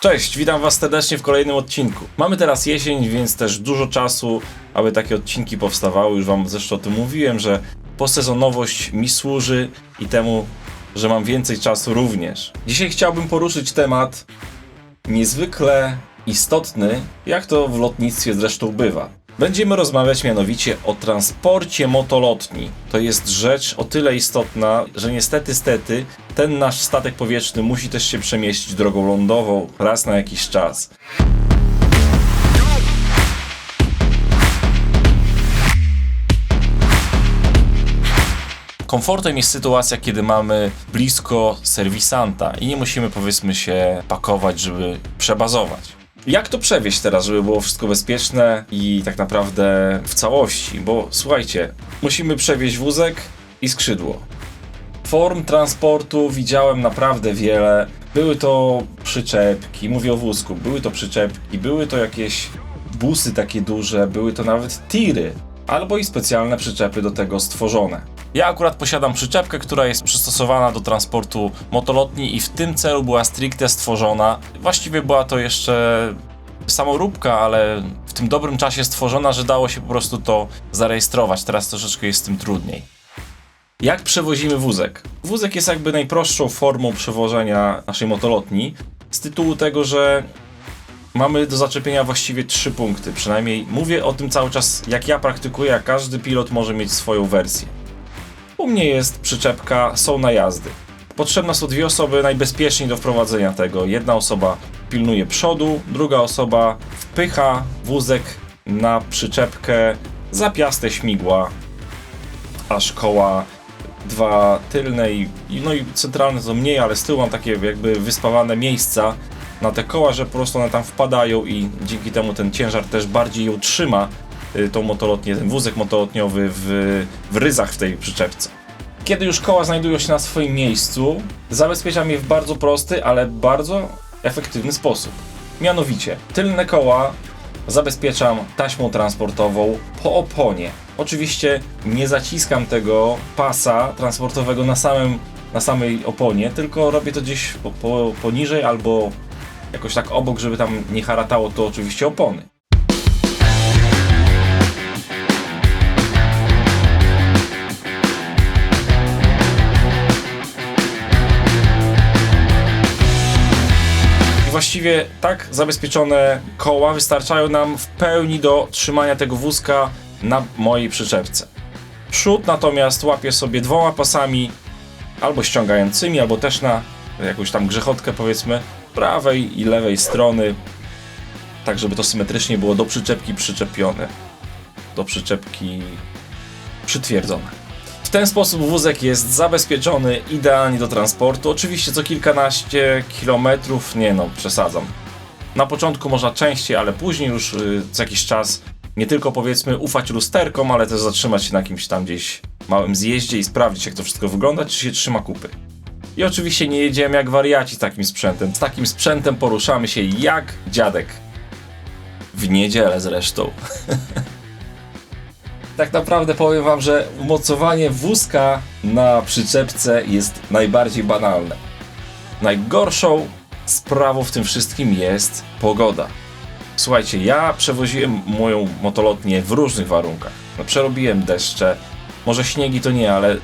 Cześć, witam Was serdecznie w kolejnym odcinku. Mamy teraz jesień, więc też dużo czasu, aby takie odcinki powstawały. Już Wam zresztą o tym mówiłem, że posezonowość mi służy i temu, że mam więcej czasu również. Dzisiaj chciałbym poruszyć temat niezwykle istotny, jak to w lotnictwie zresztą bywa. Będziemy rozmawiać mianowicie o transporcie motolotni. To jest rzecz o tyle istotna, że niestety, stety, ten nasz statek powietrzny musi też się przemieścić drogą lądową raz na jakiś czas. Komfortem jest sytuacja, kiedy mamy blisko serwisanta i nie musimy powiedzmy się pakować, żeby przebazować. Jak to przewieźć teraz, żeby było wszystko bezpieczne i tak naprawdę w całości? Bo słuchajcie, musimy przewieźć wózek i skrzydło. Form transportu widziałem naprawdę wiele. Były to przyczepki, mówię o wózku, były to przyczepki, były to jakieś busy takie duże, były to nawet tiry, albo i specjalne przyczepy do tego stworzone. Ja akurat posiadam przyczepkę, która jest przystosowana do transportu motolotni i w tym celu była stricte stworzona. Właściwie była to jeszcze samoróbka, ale w tym dobrym czasie stworzona, że dało się po prostu to zarejestrować. Teraz troszeczkę jest z tym trudniej. Jak przewozimy wózek? Wózek jest jakby najprostszą formą przewożenia naszej motolotni, z tytułu tego, że mamy do zaczepienia właściwie trzy punkty. Przynajmniej mówię o tym cały czas, jak ja praktykuję, a każdy pilot może mieć swoją wersję. U mnie jest przyczepka, są najazdy. Potrzebne są dwie osoby najbezpieczniej do wprowadzenia tego. Jedna osoba pilnuje przodu, druga osoba wpycha wózek na przyczepkę zapiaste śmigła, aż koła dwa tylne i, no i centralne to mniej, ale z tyłu mam takie jakby wyspawane miejsca na te koła, że po prostu one tam wpadają i dzięki temu ten ciężar też bardziej ją trzyma, tą motolotnię, ten wózek motolotniowy w, w ryzach w tej przyczepce. Kiedy już koła znajdują się na swoim miejscu, zabezpieczam je w bardzo prosty, ale bardzo efektywny sposób. Mianowicie, tylne koła zabezpieczam taśmą transportową po oponie. Oczywiście nie zaciskam tego pasa transportowego na, samym, na samej oponie, tylko robię to gdzieś po, po, poniżej albo jakoś tak obok, żeby tam nie haratało to oczywiście opony. Właściwie tak zabezpieczone koła wystarczają nam w pełni do trzymania tego wózka na mojej przyczepce. Przód natomiast łapię sobie dwoma pasami, albo ściągającymi, albo też na jakąś tam grzechotkę powiedzmy, prawej i lewej strony, tak żeby to symetrycznie było do przyczepki przyczepione, do przyczepki przytwierdzone. W ten sposób wózek jest zabezpieczony idealnie do transportu. Oczywiście co kilkanaście kilometrów, nie no, przesadzam. Na początku można częściej, ale później już y, co jakiś czas nie tylko powiedzmy ufać lusterkom, ale też zatrzymać się na jakimś tam gdzieś małym zjeździe i sprawdzić jak to wszystko wygląda, czy się trzyma kupy. I oczywiście nie jedziemy jak wariaci z takim sprzętem. Z takim sprzętem poruszamy się jak dziadek. W niedzielę zresztą. tak naprawdę powiem wam, że umocowanie wózka na przyczepce jest najbardziej banalne. Najgorszą sprawą w tym wszystkim jest pogoda. Słuchajcie, ja przewoziłem moją motolotnię w różnych warunkach. No, przerobiłem deszcze, może śniegi to nie, ale...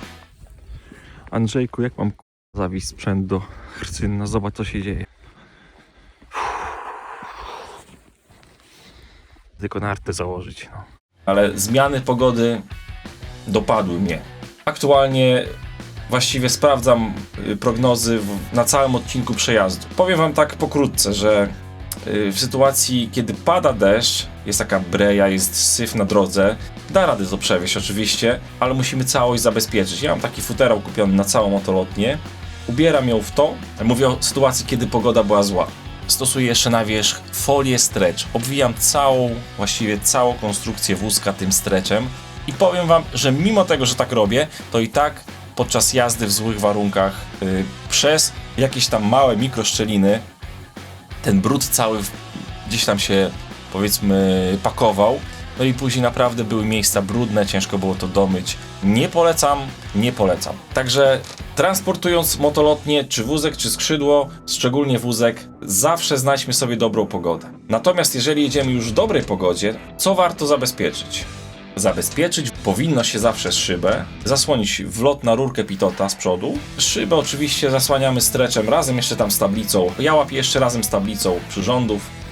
Andrzejku, jak mam k***a, zawieźć sprzęt do Hrcyna? Zobacz, co się dzieje. Tylko nartę założyć, no ale zmiany pogody dopadły mnie. Aktualnie właściwie sprawdzam y, prognozy na całym odcinku przejazdu. Powiem Wam tak pokrótce, że y, w sytuacji, kiedy pada deszcz, jest taka breja, jest syf na drodze, da radę to przewieźć oczywiście, ale musimy całość zabezpieczyć. Ja mam taki futerał kupiony na całą motolotnię, ubieram ją w to, mówię o sytuacji, kiedy pogoda była zła stosuję jeszcze na wierzch folię stretch. Obwijam całą, właściwie całą konstrukcję wózka tym stretchem i powiem Wam, że mimo tego, że tak robię, to i tak podczas jazdy w złych warunkach yy, przez jakieś tam małe mikroszczeliny ten brud cały gdzieś tam się powiedzmy pakował no i później naprawdę były miejsca brudne, ciężko było to domyć. Nie polecam, nie polecam. Także transportując motolotnie, czy wózek, czy skrzydło, szczególnie wózek, zawsze znajdźmy sobie dobrą pogodę. Natomiast jeżeli jedziemy już w dobrej pogodzie, co warto zabezpieczyć? Zabezpieczyć powinno się zawsze szybę, zasłonić wlot na rurkę pitota z przodu. Szybę oczywiście zasłaniamy streczem razem jeszcze tam z tablicą. Ja łapię jeszcze razem z tablicą przyrządów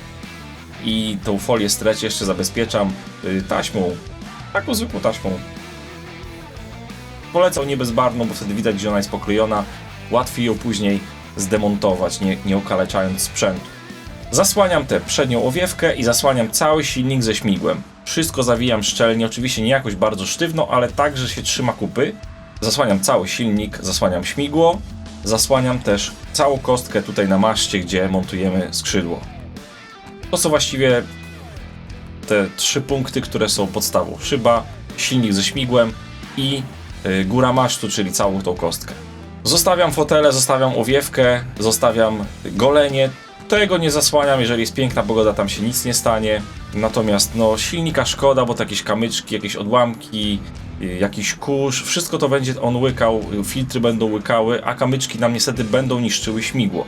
i tą folię stretch jeszcze zabezpieczam y, taśmą, taką zwykłą taśmą. Polecam nie bezbarwną, bo wtedy widać, że ona jest poklejona. Łatwiej ją później zdemontować, nie, nie okaleczając sprzętu. Zasłaniam tę przednią owiewkę i zasłaniam cały silnik ze śmigłem. Wszystko zawijam szczelnie, oczywiście nie jakoś bardzo sztywno, ale tak, że się trzyma kupy. Zasłaniam cały silnik, zasłaniam śmigło, zasłaniam też całą kostkę tutaj na maszcie, gdzie montujemy skrzydło. To są właściwie te trzy punkty, które są podstawą. Szyba, silnik ze śmigłem i y, góra masztu, czyli całą tą kostkę. Zostawiam fotele, zostawiam owiewkę, zostawiam golenie. Tego nie zasłaniam, jeżeli jest piękna pogoda, tam się nic nie stanie. Natomiast no, silnika szkoda, bo to jakieś kamyczki, jakieś odłamki, y, jakiś kurz, wszystko to będzie on łykał, filtry będą łykały, a kamyczki nam niestety będą niszczyły śmigło.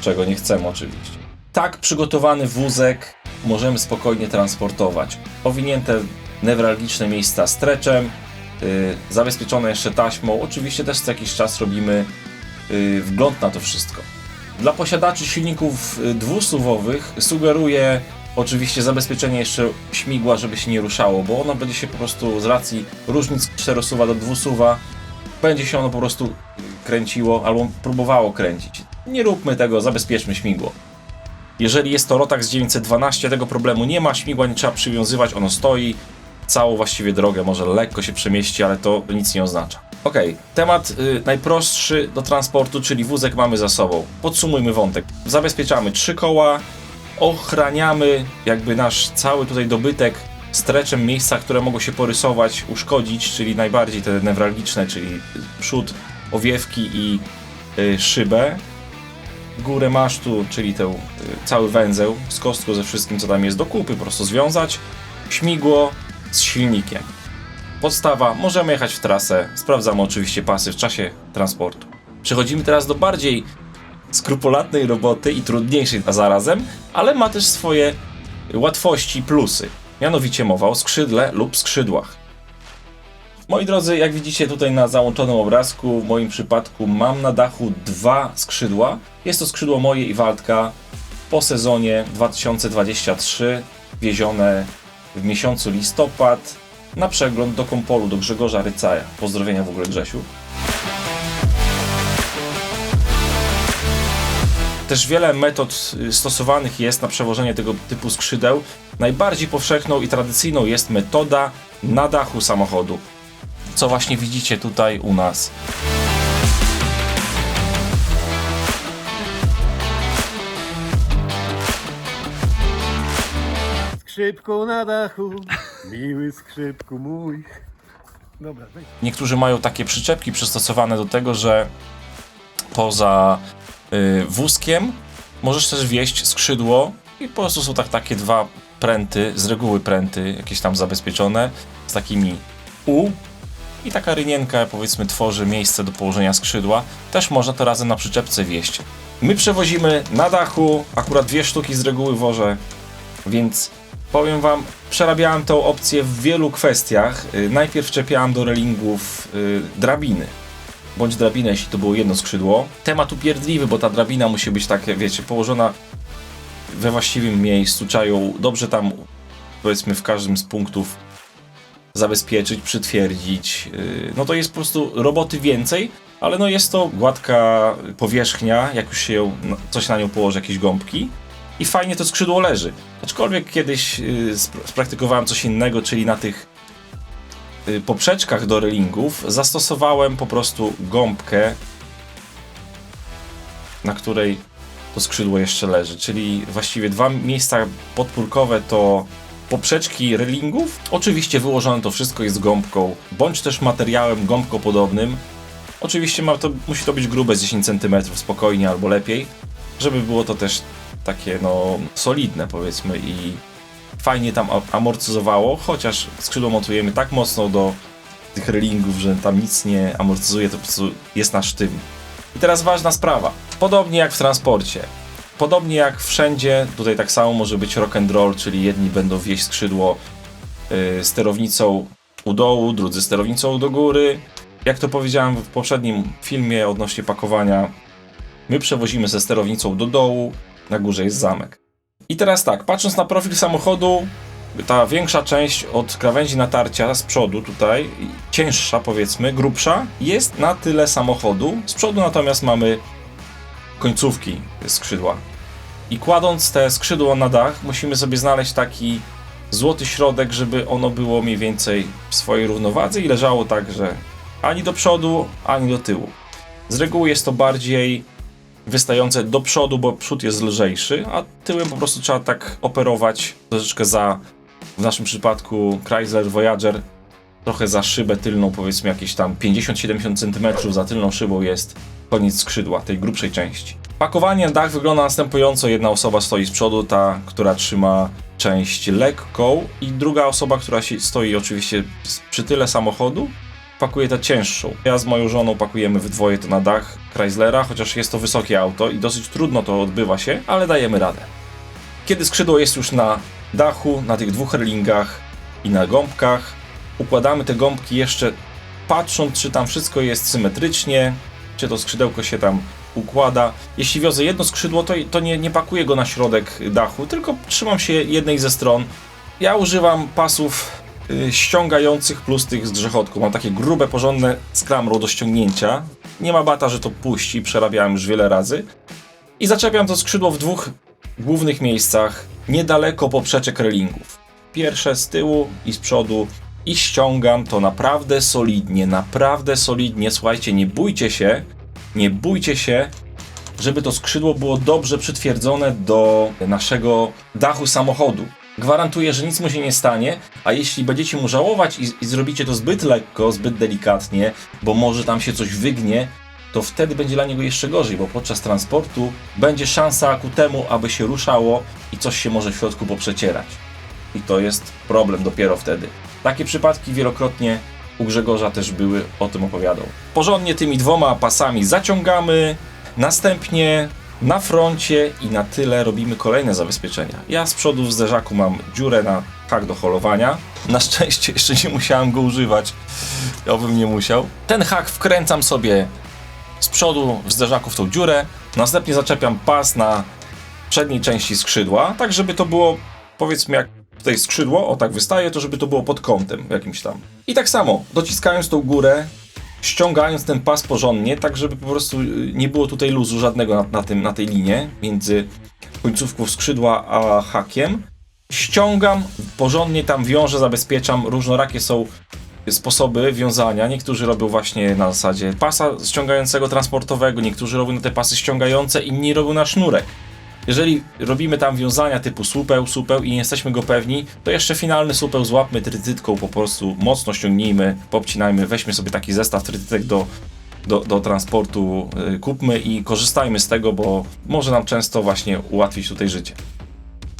Czego nie chcemy oczywiście. Tak przygotowany wózek możemy spokojnie transportować. Owinięte newralgiczne miejsca streczem, yy, zabezpieczone jeszcze taśmą. Oczywiście też co jakiś czas robimy yy, wgląd na to wszystko. Dla posiadaczy silników y, dwusuwowych sugeruję oczywiście zabezpieczenie jeszcze śmigła, żeby się nie ruszało, bo ono będzie się po prostu z racji różnic czterosuwa do dwusuwa będzie się ono po prostu kręciło albo próbowało kręcić. Nie róbmy tego, zabezpieczmy śmigło. Jeżeli jest to Rotax 912, tego problemu nie ma, śmigła nie trzeba przywiązywać, ono stoi, całą właściwie drogę może lekko się przemieści, ale to nic nie oznacza. Ok, temat y, najprostszy do transportu, czyli wózek mamy za sobą. Podsumujmy wątek. Zabezpieczamy trzy koła, ochraniamy jakby nasz cały tutaj dobytek streczem miejsca, które mogą się porysować, uszkodzić, czyli najbardziej te newralgiczne, czyli przód, owiewki i y, szybę górę masztu, czyli ten y, cały węzeł z kostką ze wszystkim, co tam jest do kupy, po prostu związać. Śmigło z silnikiem. Podstawa, możemy jechać w trasę, sprawdzamy oczywiście pasy w czasie transportu. Przechodzimy teraz do bardziej skrupulatnej roboty i trudniejszej a zarazem, ale ma też swoje łatwości, plusy. Mianowicie mowa o skrzydle lub skrzydłach. Moi drodzy, jak widzicie tutaj na załączonym obrazku, w moim przypadku mam na dachu dwa skrzydła. Jest to skrzydło moje i Waldka po sezonie 2023, wiezione w miesiącu listopad na przegląd do Kompolu, do Grzegorza Rycaja. Pozdrowienia w ogóle Grzesiu. Też wiele metod y, stosowanych jest na przewożenie tego typu skrzydeł. Najbardziej powszechną i tradycyjną jest metoda na dachu samochodu co właśnie widzicie tutaj u nas. Skrzypku na dachu, miły skrzypku mój. Dobra, weź. Niektórzy mają takie przyczepki przystosowane do tego, że poza y, wózkiem możesz też wieść skrzydło i po prostu są tak takie dwa pręty, z reguły pręty jakieś tam zabezpieczone z takimi U i taka rynienka powiedzmy tworzy miejsce do położenia skrzydła. Też można to razem na przyczepce wieść. My przewozimy na dachu, akurat dwie sztuki z reguły wożę, więc powiem wam, przerabiałem tę opcję w wielu kwestiach. Y, Najpierw czepiałem do relingów y, drabiny, bądź drabinę, jeśli to było jedno skrzydło. Temat upierdliwy, bo ta drabina musi być tak, wiecie, położona we właściwym miejscu, trzeba ją dobrze tam, powiedzmy, w każdym z punktów zabezpieczyć, przytwierdzić. Yy, No to jest po prostu roboty więcej, ale no jest to gładka powierzchnia, jak już się no, coś na nią położy, jakieś gąbki i fajnie to skrzydło leży. Aczkolwiek kiedyś spr- spraktykowałem coś innego, czyli na tych yy, poprzeczkach do relingów zastosowałem po prostu gąbkę, na której to skrzydło jeszcze leży, czyli właściwie dwa miejsca podpórkowe to poprzeczki relingów. Oczywiście wyłożone to wszystko jest gąbką, bądź też materiałem gąbkopodobnym. Oczywiście ma to, musi to być grube z 10 cm spokojnie albo lepiej, żeby było to też takie no solidne powiedzmy i fajnie tam amortyzowało, chociaż skrzydło montujemy tak mocno do tych relingów, że tam nic nie amortyzuje, to po prostu jest na sztywni. I teraz ważna sprawa. Podobnie jak w transporcie. Podobnie jak wszędzie, tutaj tak samo może być rock and roll, czyli jedni będą wieść skrzydło y, sterownicą u dołu, drudzy sterownicą do góry. Jak to powiedziałem w poprzednim filmie odnośnie pakowania, my przewozimy ze sterownicą do dołu, na górze jest zamek. I teraz tak, patrząc na profil samochodu, ta większa część od krawędzi natarcia z przodu tutaj, cięższa powiedzmy, grubsza, jest na tyle samochodu. Z przodu natomiast mamy końcówki skrzydła. I kładąc te skrzydło na dach, musimy sobie znaleźć taki złoty środek, żeby ono było mniej więcej w swojej równowadze i leżało tak, że ani do przodu, ani do tyłu. Z reguły jest to bardziej wystające do przodu, bo przód jest lżejszy, a tyłem po prostu trzeba tak operować troszeczkę za, w naszym przypadku Chrysler Voyager, trochę za szybę tylną, powiedzmy jakieś tam 50-70 cm za tylną szybą jest koniec skrzydła, tej grubszej części. Pakowanie na dach wygląda następująco. Jedna osoba stoi z przodu, ta, która trzyma część lekką i druga osoba, która stoi oczywiście przy tyle samochodu, pakuje tę cięższą. Ja z moją żoną pakujemy w dwoje to na dach Chryslera, chociaż jest to wysokie auto i dosyć trudno to odbywa się, ale dajemy radę. Kiedy skrzydło jest już na dachu, na tych dwóch relingach i na gąbkach, układamy te gąbki jeszcze patrząc, czy tam wszystko jest symetrycznie, czy to skrzydełko się tam układa. Jeśli wiozę jedno skrzydło, to, to nie, nie pakuję go na środek dachu, tylko trzymam się jednej ze stron. Ja używam pasów y, ściągających plus tych z grzechotką. Mam takie grube, porządne z klamrą do ściągnięcia. Nie ma bata, że to puści, przerabiałem już wiele razy. I zaczepiam to skrzydło w dwóch głównych miejscach, niedaleko poprzeczek relingów. Pierwsze z tyłu i z przodu i ściągam to naprawdę solidnie, naprawdę solidnie. Słuchajcie, nie bójcie się, nie bójcie się, żeby to skrzydło było dobrze przytwierdzone do naszego dachu samochodu. Gwarantuję, że nic mu się nie stanie, a jeśli będziecie mu żałować i, i zrobicie to zbyt lekko, zbyt delikatnie, bo może tam się coś wygnie, to wtedy będzie dla niego jeszcze gorzej, bo podczas transportu będzie szansa ku temu, aby się ruszało i coś się może w środku poprzecierać. I to jest problem dopiero wtedy. Takie przypadki wielokrotnie u Grzegorza też były, o tym opowiadał. Porządnie tymi dwoma pasami zaciągamy, następnie na froncie i na tyle robimy kolejne zabezpieczenia. Ja z przodu w zderzaku mam dziurę na hak do holowania. Na szczęście jeszcze nie musiałem go używać, obym nie musiał. Ten hak wkręcam sobie z przodu w zderzaku w tą dziurę, następnie zaczepiam pas na przedniej części skrzydła, tak żeby to było powiedzmy jak tutaj skrzydło, o tak wystaje, to żeby to było pod kątem jakimś tam. I tak samo, dociskając tą górę, ściągając ten pas porządnie, tak żeby po prostu y, nie było tutaj luzu żadnego na, na, tym, na tej linie między końcówką skrzydła a hakiem. Ściągam, porządnie tam wiążę, zabezpieczam, różnorakie są sposoby wiązania. Niektórzy robią właśnie na zasadzie pasa ściągającego transportowego, niektórzy robią na te pasy ściągające, inni robią na sznurek. Jeżeli robimy tam wiązania typu słupeł, słupeł i nie jesteśmy go pewni, to jeszcze finalny słupeł złapmy trytytką, po prostu mocno ściągnijmy, popcinajmy, weźmy sobie taki zestaw trytytek do, do, do transportu, y, kupmy i korzystajmy z tego, bo może nam często właśnie ułatwić tutaj życie.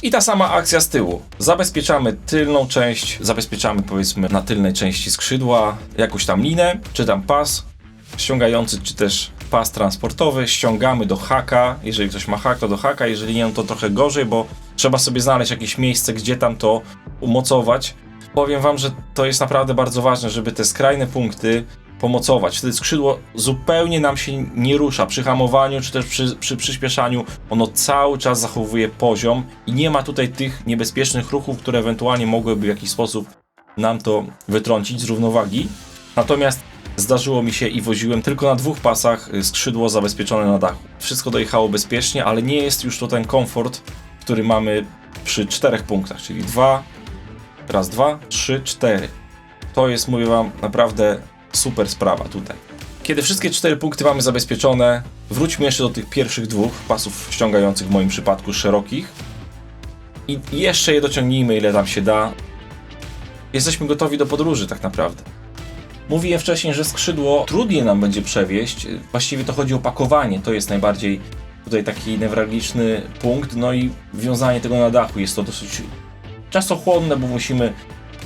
I ta sama akcja z tyłu. Zabezpieczamy tylną część, zabezpieczamy powiedzmy na tylnej części skrzydła jakąś tam linę, czy tam pas ściągający, czy też pas transportowy. Ściągamy do haka, jeżeli ktoś ma hak, to do haka, jeżeli nie, no to trochę gorzej, bo trzeba sobie znaleźć jakieś miejsce, gdzie tam to umocować. Powiem wam, że to jest naprawdę bardzo ważne, żeby te skrajne punkty pomocować. Wtedy skrzydło zupełnie nam się nie rusza. Przy hamowaniu czy też przy, przy przyspieszaniu ono cały czas zachowuje poziom i nie ma tutaj tych niebezpiecznych ruchów, które ewentualnie mogłyby w jakiś sposób nam to wytrącić z równowagi. Natomiast zdarzyło mi się i woziłem tylko na dwóch pasach y, skrzydło zabezpieczone na dachu. Wszystko dojechało bezpiecznie, ale nie jest już to ten komfort, który mamy przy czterech punktach, czyli dwa, raz, dwa, trzy, cztery. To jest, mówię wam, naprawdę super sprawa tutaj. Kiedy wszystkie cztery punkty mamy zabezpieczone, wróćmy jeszcze do tych pierwszych dwóch pasów ściągających w moim przypadku szerokich i jeszcze je dociągnijmy ile tam się da. Jesteśmy gotowi do podróży tak naprawdę. Mówiłem wcześniej, że skrzydło trudniej nam będzie przewieźć. Właściwie to chodzi o pakowanie. To jest najbardziej tutaj taki newralgiczny punkt. No i wiązanie tego na dachu jest to dosyć czasochłonne, bo musimy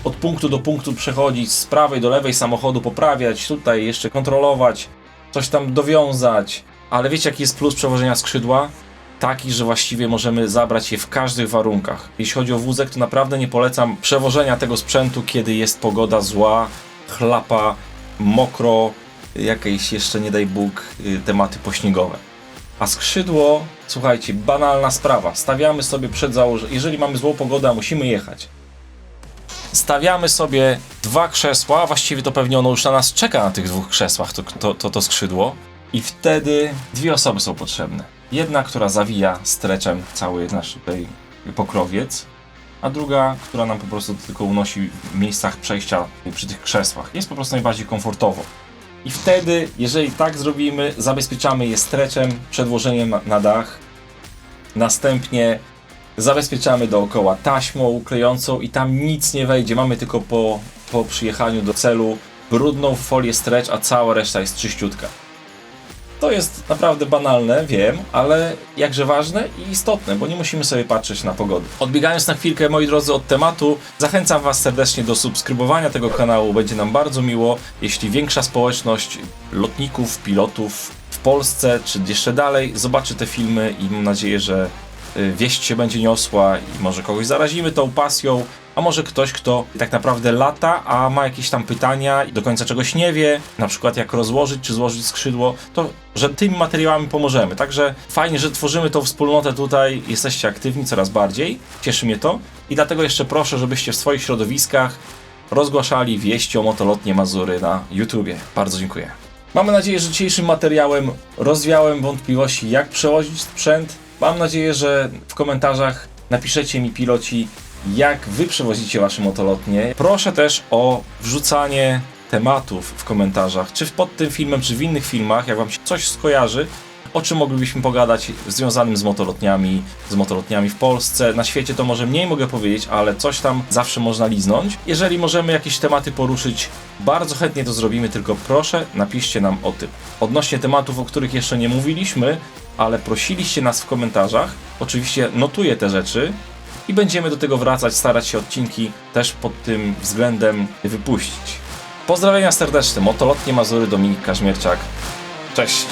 od punktu do punktu przechodzić, z prawej do lewej samochodu poprawiać, tutaj jeszcze kontrolować, coś tam dowiązać. Ale wiecie jaki jest plus przewożenia skrzydła? Taki, że właściwie możemy zabrać je w każdych warunkach. Jeśli chodzi o wózek, to naprawdę nie polecam przewożenia tego sprzętu, kiedy jest pogoda zła, chlapa, mokro, jakieś jeszcze nie daj Bóg y, tematy pośniegowe. A skrzydło, słuchajcie, banalna sprawa. Stawiamy sobie przed założeniem, jeżeli mamy złą pogodę, a musimy jechać. Stawiamy sobie dwa krzesła, właściwie to pewnie ono już na nas czeka na tych dwóch krzesłach, to, to, to, to skrzydło. I wtedy dwie osoby są potrzebne. Jedna, która zawija streczem cały nasz tutaj pokrowiec, a druga, która nam po prostu tylko unosi w miejscach przejścia przy tych krzesłach. Jest po prostu najbardziej komfortowo. I wtedy, jeżeli tak zrobimy, zabezpieczamy je streczem, przedłożeniem na, dach. Następnie zabezpieczamy dookoła taśmą klejącą i tam nic nie wejdzie. Mamy tylko po, po przyjechaniu do celu brudną folię stretch, a cała reszta jest czyściutka. To jest naprawdę banalne, wiem, ale jakże ważne i istotne, bo nie musimy sobie patrzeć na pogodę. Odbiegając na chwilkę, moi drodzy, od tematu, zachęcam Was serdecznie do subskrybowania tego kanału. Będzie nam bardzo miło, jeśli większa społeczność lotników, pilotów w Polsce czy jeszcze dalej zobaczy te filmy i mam nadzieję, że y, wieść się będzie niosła i może kogoś zarazimy tą pasją, a może ktoś, kto tak naprawdę lata, a ma jakieś tam pytania i do końca czegoś nie wie, na przykład jak rozłożyć czy złożyć skrzydło, to że tymi materiałami pomożemy. Także fajnie, że tworzymy tą wspólnotę tutaj, jesteście aktywni coraz bardziej, cieszy mnie to i dlatego jeszcze proszę, żebyście w swoich środowiskach rozgłaszali wieści o motolotnie Mazury na YouTubie. Bardzo dziękuję. Mamy nadzieję, że dzisiejszym materiałem rozwiałem wątpliwości, jak przewozić sprzęt. Mam nadzieję, że w komentarzach napiszecie mi piloci, jak wy przewozicie wasze motolotnie. Proszę też o wrzucanie tematów w komentarzach, czy pod tym filmem, czy w innych filmach, jak wam się coś skojarzy, o czym moglibyśmy pogadać związanym z motolotniami, z motolotniami w Polsce. Na świecie to może mniej mogę powiedzieć, ale coś tam zawsze można liznąć. Jeżeli możemy jakieś tematy poruszyć, bardzo chętnie to zrobimy, tylko proszę napiszcie nam o tym. Odnośnie tematów, o których jeszcze nie mówiliśmy, ale prosiliście nas w komentarzach, oczywiście notuję te rzeczy i będziemy do tego wracać, starać się odcinki też pod tym względem wypuścić. Pozdrawienia serdeczne, motolotnie Mazury, Dominik Kaźmierczak. Cześć!